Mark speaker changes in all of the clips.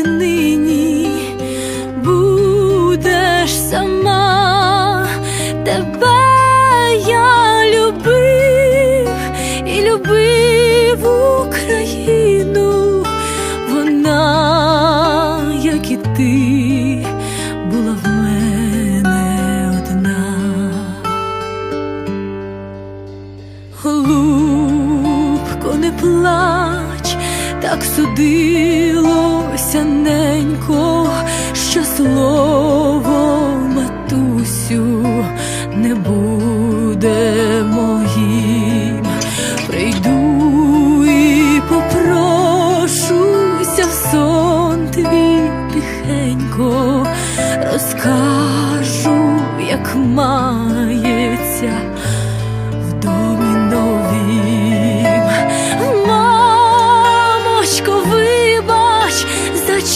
Speaker 1: Що віднині так судилося ненько, що слово матусю не буде моїм. Прийду і попрошуся в сон твій тихенько, розкажу, як мається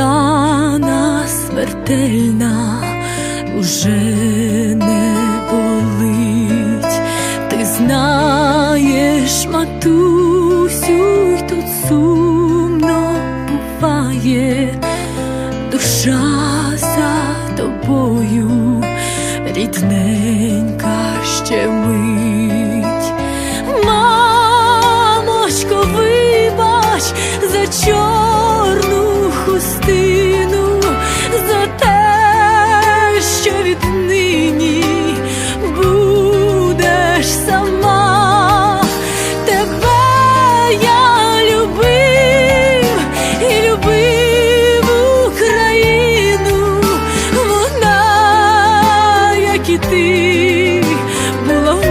Speaker 1: рана смертельна уже не болить. Ти знаєш, матусю, й тут сумно буває, душа за тобою, рідненька ще мить. Ти, мене